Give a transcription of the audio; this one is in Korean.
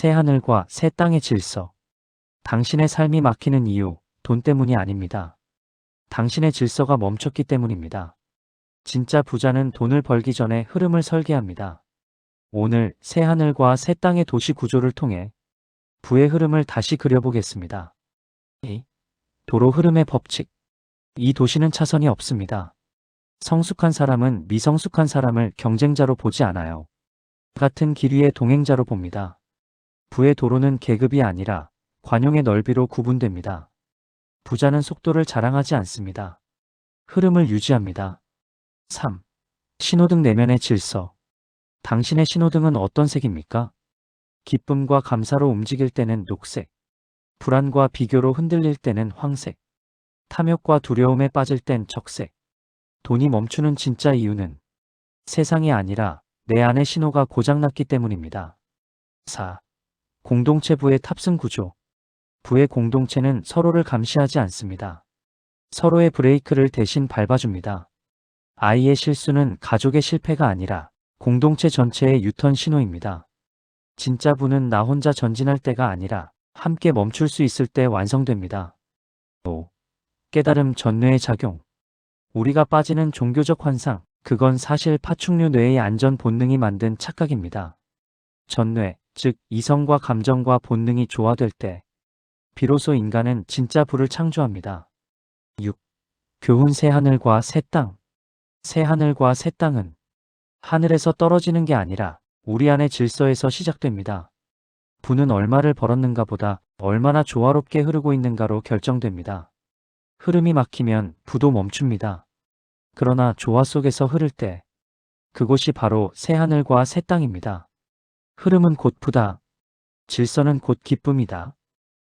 새 하늘과 새 땅의 질서. 당신의 삶이 막히는 이유, 돈 때문이 아닙니다. 당신의 질서가 멈췄기 때문입니다. 진짜 부자는 돈을 벌기 전에 흐름을 설계합니다. 오늘 새 하늘과 새 땅의 도시 구조를 통해 부의 흐름을 다시 그려보겠습니다. 2. 도로 흐름의 법칙. 이 도시는 차선이 없습니다. 성숙한 사람은 미성숙한 사람을 경쟁자로 보지 않아요. 같은 길 위의 동행자로 봅니다. 부의 도로는 계급이 아니라 관용의 넓이로 구분됩니다. 부자는 속도를 자랑하지 않습니다. 흐름을 유지합니다. 3. 신호등 내면의 질서. 당신의 신호등은 어떤 색입니까? 기쁨과 감사로 움직일 때는 녹색, 불안과 비교로 흔들릴 때는 황색, 탐욕과 두려움에 빠질 땐 적색. 돈이 멈추는 진짜 이유는 세상이 아니라 내 안의 신호가 고장났기 때문입니다. 4. 공동체 부의 탑승 구조. 부의 공동체는 서로를 감시하지 않습니다. 서로의 브레이크를 대신 밟아줍니다. 아이의 실수는 가족의 실패가 아니라 공동체 전체의 유턴 신호입니다. 진짜 부는 나 혼자 전진할 때가 아니라 함께 멈출 수 있을 때 완성됩니다. 5. 깨달음 전뇌의 작용. 우리가 빠지는 종교적 환상, 그건 사실 파충류 뇌의 안전 본능이 만든 착각입니다. 전뇌, 즉 이성과 감정과 본능이 조화될 때 비로소 인간은 진짜 부를 창조합니다. 6. 교훈 새 하늘과 새 땅. 새 하늘과 새 땅은 하늘에서 떨어지는 게 아니라 우리 안의 질서에서 시작됩니다. 부는 얼마를 벌었는가 보다 얼마나 조화롭게 흐르고 있는가로 결정됩니다. 흐름이 막히면 부도 멈춥니다. 그러나 조화 속에서 흐를 때 그곳이 바로 새 하늘과 새 땅입니다. 흐름은 곧 부다. 질서는 곧 기쁨이다.